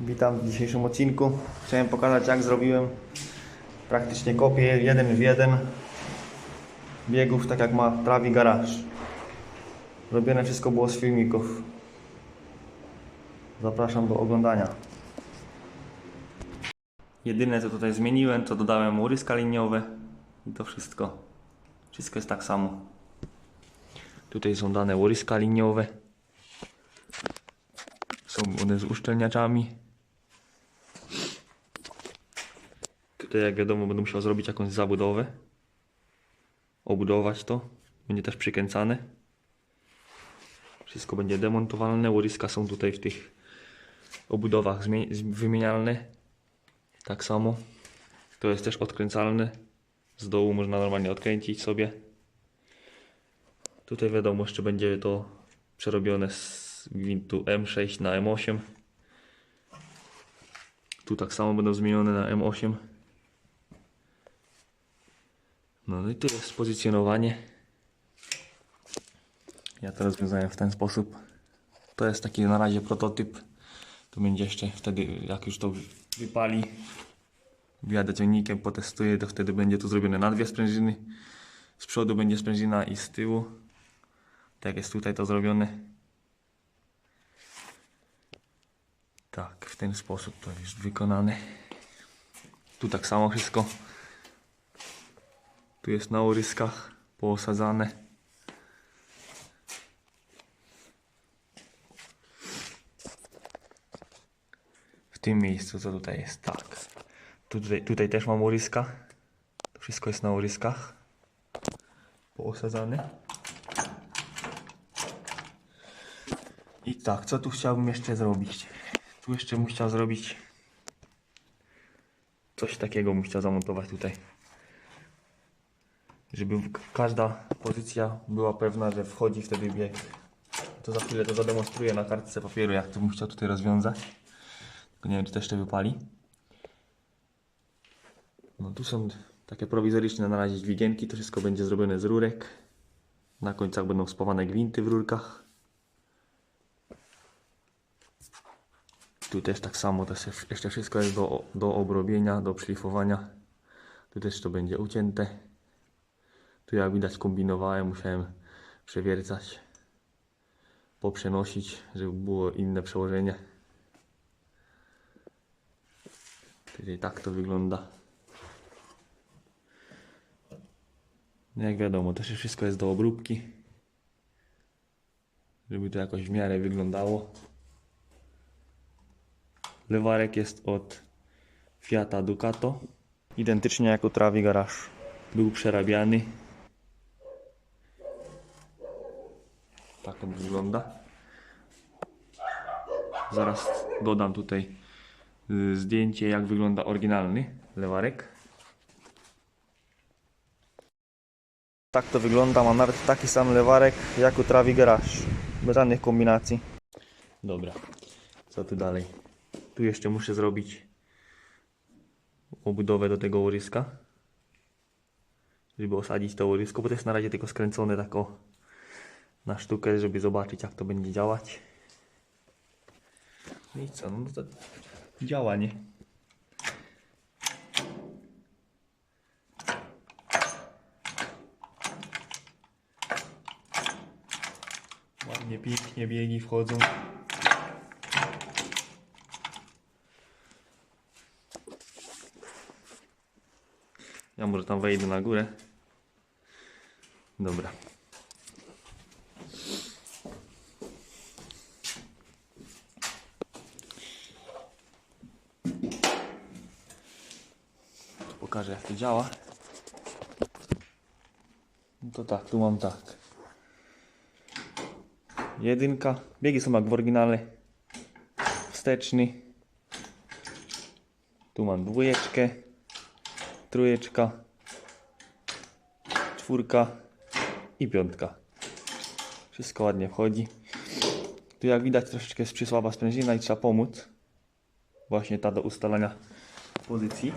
Witam w dzisiejszym odcinku. Chciałem pokazać jak zrobiłem praktycznie kopię jeden w jeden biegów, tak jak ma Travi Garage. Robione wszystko było z filmików. Zapraszam do oglądania. Jedyne co tutaj zmieniłem, to dodałem łyska liniowe i to wszystko. Wszystko jest tak samo. Tutaj są dane łyska liniowe. Są one z uszczelniaczami. Tutaj jak wiadomo będę musiał zrobić jakąś zabudowę. Obudować to. Będzie też przykręcane. Wszystko będzie demontowalne. Łoryska są tutaj w tych obudowach wymienialne. Tak samo. To jest też odkręcalne. Z dołu można normalnie odkręcić sobie. Tutaj wiadomo jeszcze będzie to przerobione z gwintu M6 na M8. Tu tak samo będą zmienione na M8. No, i tu jest pozycjonowanie. Ja to rozwiązałem w ten sposób. To jest taki na razie prototyp. To będzie jeszcze wtedy, jak już to wypali, wjadę ciągnikiem, potestuję, to wtedy będzie tu zrobione na dwie sprężyny. Z przodu będzie sprężyna i z tyłu. Tak jest tutaj to zrobione. Tak, w ten sposób to jest wykonane. Tu tak samo wszystko. Tu jest na oryskach poosadzane. W tym miejscu co tutaj jest, tak. Tutaj, tutaj też mam oryska. To wszystko jest na oryskach. Poosadzane. I tak, co tu chciałbym jeszcze zrobić? Tu jeszcze bym chciał zrobić coś takiego bym chciał zamontować tutaj. Żeby każda pozycja była pewna, że wchodzi wtedy bieg. To za chwilę to zademonstruję na kartce papieru, jak to bym chciał tutaj rozwiązać. Tylko nie wiem, czy to jeszcze wypali. No tu są takie prowizoryczne na razie dźwigienki, to wszystko będzie zrobione z rurek. Na końcach będą spawane gwinty w rurkach. Tu też tak samo, to jeszcze wszystko jest do, do obrobienia, do szlifowania. Tu też to będzie ucięte. Tu jak widać kombinowałem, musiałem przewiercać, poprzenosić, żeby było inne przełożenie. Tutaj tak to wygląda. No jak wiadomo, też wszystko jest do obróbki. Żeby to jakoś w miarę wyglądało. Lewarek jest od Fiata Ducato. Identycznie jak u Travi Garage. Był przerabiany. Tak on wygląda. Zaraz dodam tutaj y, zdjęcie jak wygląda oryginalny lewarek. Tak to wygląda. Mam nawet taki sam lewarek jak u Travi Garage. Bez żadnych kombinacji. Dobra. Co tu dalej? Tu jeszcze muszę zrobić obudowę do tego łoryska. Żeby osadzić to łorysko, bo to jest na razie tylko skręcone tak o na sztukę, żeby zobaczyć jak to będzie działać. No i co, no to działa, nie? Ładnie, pięknie biegi wchodzą. Ja może tam wejdę na górę. Dobra. Tu pokażę jak to działa. No to tak, tu mam tak. Jedynka. Biegi są jak w oryginale. Wsteczny. Tu mam dwójeczkę trójeczka, czwórka i piątka. Wszystko ładnie wchodzi. Tu jak widać troszeczkę jest przysłaba sprężyna i trzeba pomóc. Właśnie ta do ustalania pozycji.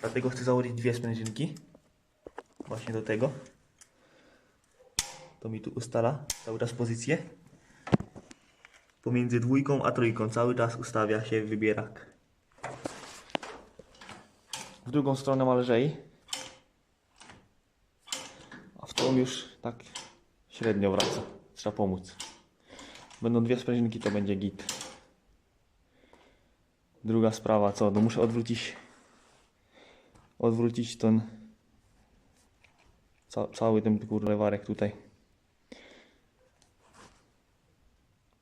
Dlatego chcę założyć dwie sprężynki. Właśnie do tego. To mi tu ustala cały czas pozycję. pomiędzy dwójką a trójką cały czas ustawia się wybierak. W drugą stronę ma lżej. A w tą już tak średnio wraca. Trzeba pomóc. Będą dwie sprężynki, to będzie git. Druga sprawa, co? No muszę odwrócić odwrócić ten ca cały ten kurde lewarek tutaj.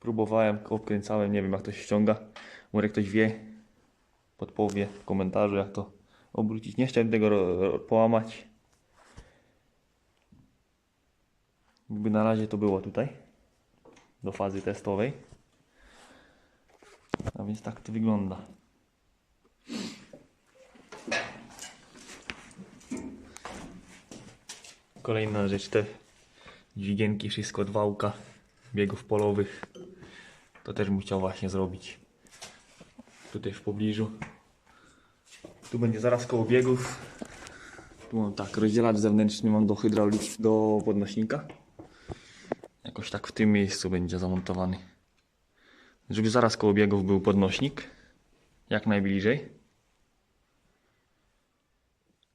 Próbowałem, obkręcałem, nie wiem jak to się ściąga. Może ktoś wie, podpowie w komentarzu jak to obrócić. Nie chciałem tego połamać. Jakby na razie to było tutaj do fazy testowej. A więc tak to wygląda. Kolejna rzecz te dźwigienki, wszystko od biegów polowych. To też bym chciał właśnie zrobić. Tutaj w pobliżu. Tu będzie zaraz koło biegów. Tu mam tak, rozdzielacz zewnętrzny mam do hydraulik, do podnośnika. Jakoś tak w tym miejscu będzie zamontowany. Żeby zaraz koło biegów był podnośnik. Jak najbliżej.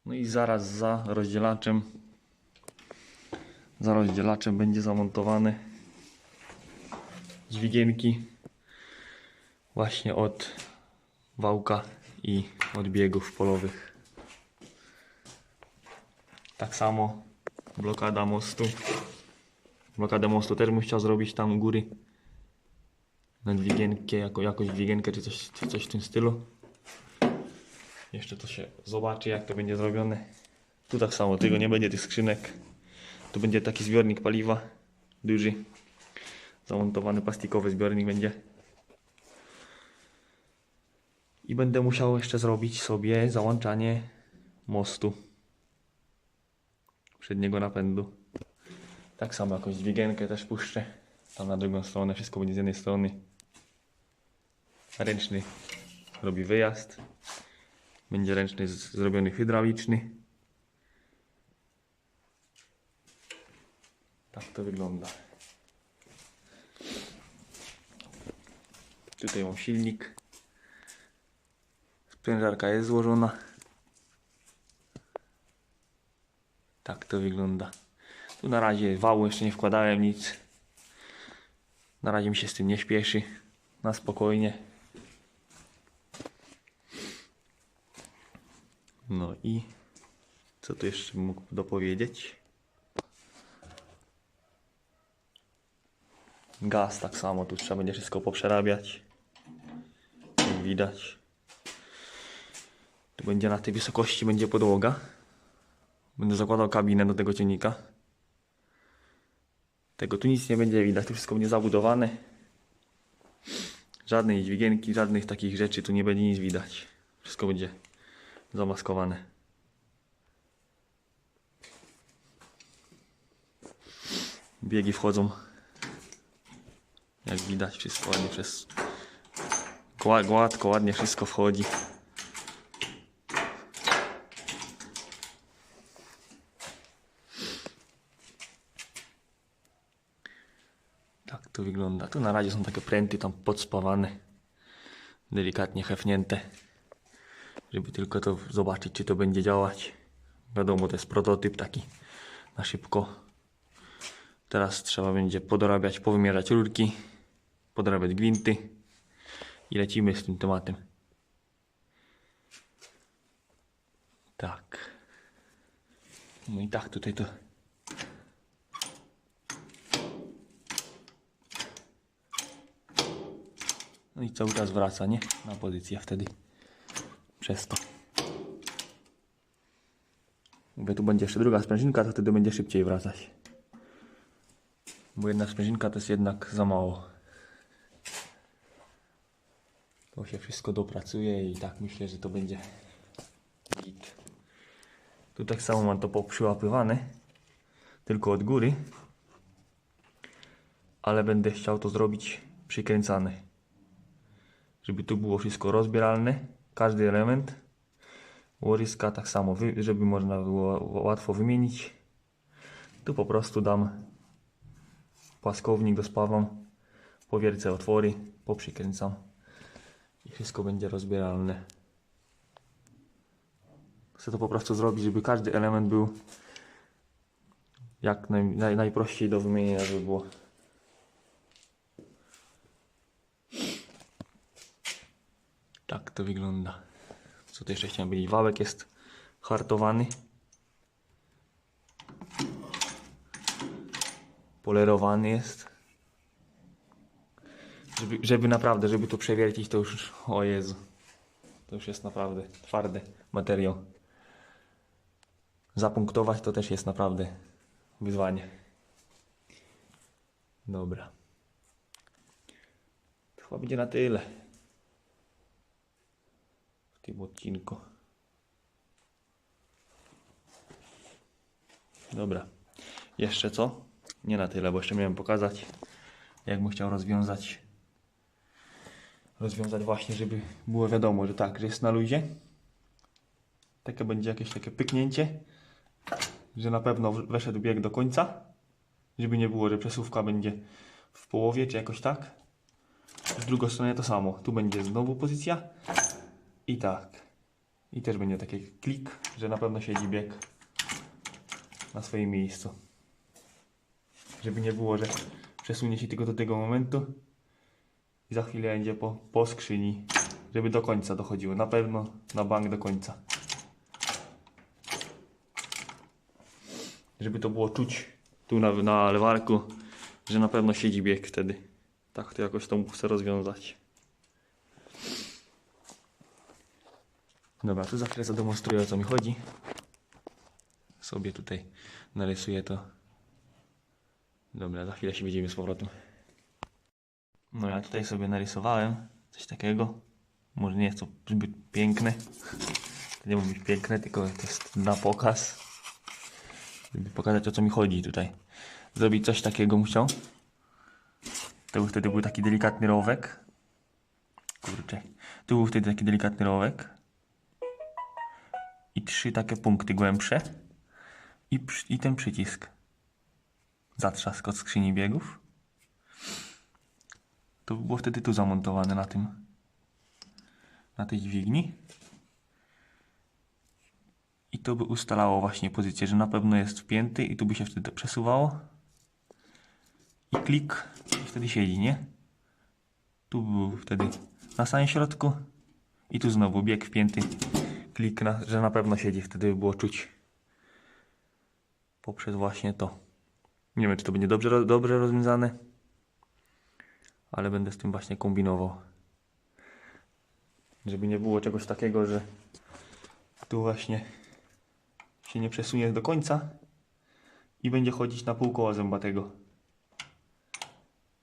No i zaraz za rozdzielaczem za rozdzielaczem będzie zamontowany dźwigienki właśnie od wałka i od biegów polowych. Tak samo blokada mostu. Blokadę mostu też bym chciał zrobić tam u góry. Na dźwigienkę, jako, jakąś dźwigienkę czy coś, czy coś w tym stylu. Jeszcze to się zobaczy jak to będzie zrobione. Tu tak samo, tylko nie będzie tych skrzynek. Tu będzie taki zbiornik paliwa, duży, zamontowany plastikowy zbiornik będzie. I będę musiał jeszcze zrobić sobie załączanie mostu przedniego napędu. Tak samo jakąś dźwigienkę też puszczę. Tam na drugą stronę, wszystko będzie z jednej strony. Ręczny robi wyjazd. Będzie ręczny zrobiony hydrauliczny. Tak to wygląda. Tutaj mam silnik. Sprężarka jest złożona. Tak to wygląda. Tu na razie wału jeszcze nie wkładałem nic. Na razie mi się z tym nie śpieszy. Na spokojnie. No i co tu jeszcze mógł dopowiedzieć? Gaz tak samo, tu trzeba będzie wszystko poprzerabiać. Jak widać. Tu będzie na tej wysokości będzie podłoga. Będę zakładał kabinę do tego ciągnika. Tego tu nic nie będzie widać, tu wszystko będzie zabudowane. Żadnej dźwigienki, żadnych takich rzeczy tu nie będzie nic widać. Wszystko będzie zamaskowane. Biegi wchodzą jak widać wszystko ładnie przez Gła- gładko, ładnie wszystko wchodzi. Tak to wygląda. Tu na razie są takie pręty tam podspawane. Delikatnie hefnięte. Żeby tylko to zobaczyć czy to będzie działać. Wiadomo to jest prototyp taki na szybko. Teraz trzeba będzie podorabiać, powymierzać rurki, podorabiać gwinty i lecimy z tym tematem. Tak. No i tak tutaj to. No i cały czas wraca, nie? Na pozycję wtedy. Przez to. Mówię, tu będzie jeszcze druga sprężynka, to wtedy będzie szybciej wracać. Bo jedna sprężynka to jest jednak za mało. To się wszystko dopracuje i tak myślę, że to będzie git. Tu tak samo mam to poprzyłapywane, tylko od góry. Ale będę chciał to zrobić przykręcane. Żeby tu było wszystko rozbieralne, każdy element. Łoryska tak samo, żeby można było łatwo wymienić. Tu po prostu dam płaskownik, dospawam, powiercę otwory, poprzykręcam i wszystko będzie rozbieralne. Chcę to po prostu zrobić, żeby każdy element był jak naj, naj, najprościej do wymienienia, żeby było. Tak to wygląda. Co tu jeszcze chciałem powiedzieć? Wałek jest hartowany. Polerowany jest. Żeby, żeby naprawdę, żeby to przewiercić, to już, o Jezu. To już jest naprawdę twardy materiał. Zapunktować to też jest naprawdę wyzwanie. Dobra. To chyba będzie na tyle. W tym odcinku. Dobra. Jeszcze co? Nie na tyle, bo jeszcze miałem pokazać, jakbym chciał rozwiązać. Rozwiązać właśnie, żeby było wiadomo, że tak, że jest na luzie. Takie będzie jakieś takie pyknięcie, że na pewno weszedł bieg do końca. Żeby nie było, że przesuwka będzie w połowie, czy jakoś tak. W drugą stronę to samo. Tu będzie znowu pozycja. I tak. I też będzie taki klik, że na pewno siedzi bieg na swoim miejscu. Żeby nie było, że przesunie się tylko do tego momentu i za chwilę będzie po, po skrzyni, żeby do końca dochodziło. Na pewno na bank do końca. Żeby to było czuć tu na, na lewarku, że na pewno siedzi bieg wtedy. Tak to jakoś to chcę rozwiązać. Dobra, tu za chwilę zademonstruję o co mi chodzi. Sobie tutaj narysuję to. Dobra, za chwilę się widzimy z powrotem. No ja tutaj sobie narysowałem coś takiego. Może nie jest to zbyt piękne. To nie może być piękne, tylko to jest na pokaz. Żeby pokazać o co mi chodzi tutaj. Zrobić coś takiego musiał. To by wtedy był taki delikatny rowek. Kurczę. Tu był wtedy taki delikatny rowek. I trzy takie punkty głębsze. I, i ten przycisk. Zatrzask od skrzyni biegów. To by było wtedy tu zamontowane na tym. Na tej dźwigni. I to by ustalało właśnie pozycję, że na pewno jest wpięty i tu by się wtedy przesuwało. I klik i wtedy siedzi, nie? Tu był wtedy na samym środku i tu znowu bieg wpięty. Klik, na, że na pewno siedzi, wtedy by było czuć poprzez właśnie to. Nie wiem, czy to będzie dobrze, dobrze rozwiązane, ale będę z tym właśnie kombinował. Żeby nie było czegoś takiego, że tu właśnie się nie przesunie do końca i będzie chodzić na pół koła zębatego.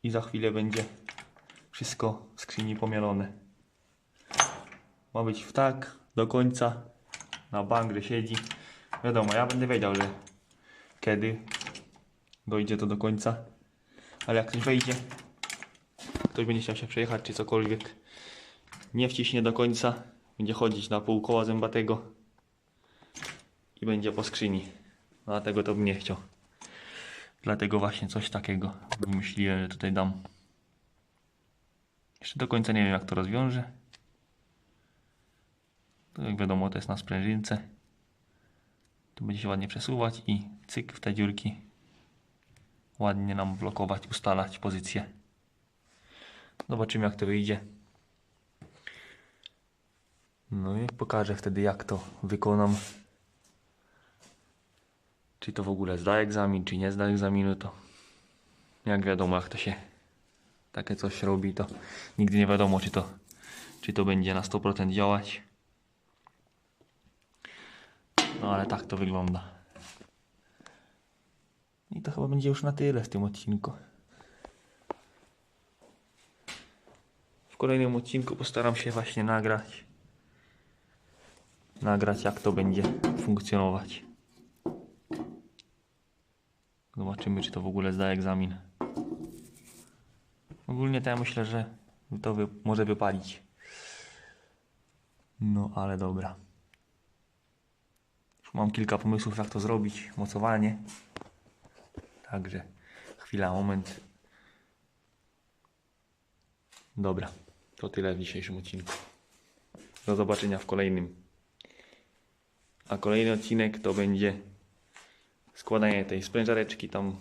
I za chwilę będzie wszystko w skrzyni pomielone. Ma być w tak do końca na bank, siedzi. Wiadomo, ja będę wiedział, że kiedy dojdzie to do końca. Ale jak ktoś wejdzie, ktoś będzie chciał się przejechać czy cokolwiek, nie wciśnie do końca, będzie chodzić na pół koła zębatego i będzie po skrzyni. Dlatego to bym nie chciał. Dlatego właśnie coś takiego wymyśliłem, że tutaj dam. Jeszcze do końca nie wiem jak to rozwiążę. To jak wiadomo to jest na sprężynce. Tu będzie się ładnie przesuwać i cyk w te dziurki. Ładnie nam blokować, ustalać pozycję. Zobaczymy jak to wyjdzie. No i pokażę wtedy jak to wykonam. Czy to w ogóle zda egzamin, czy nie zda egzaminu, to jak wiadomo, jak to się takie coś robi, to nigdy nie wiadomo, czy to, czy to będzie na 100% działać. No ale tak to wygląda. I to chyba będzie już na tyle w tym odcinku. Kolejnym odcinku postaram się właśnie nagrać. Nagrać jak to będzie funkcjonować. Zobaczymy, czy to w ogóle zda egzamin. Ogólnie to ja myślę, że to wy, może wypalić. No, ale dobra. Już mam kilka pomysłów, jak to zrobić. Mocowanie. Także chwila, moment. Dobra, to tyle w dzisiejszym odcinku. Do zobaczenia w kolejnym. A kolejny odcinek to będzie składanie tej sprężareczki, tam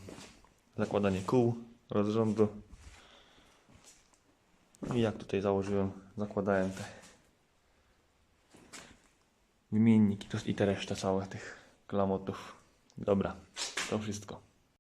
zakładanie kół, rozrządu. No I jak tutaj założyłem, zakładałem te wymienniki i te resztę całe tych klamotów. Dobra, to wszystko.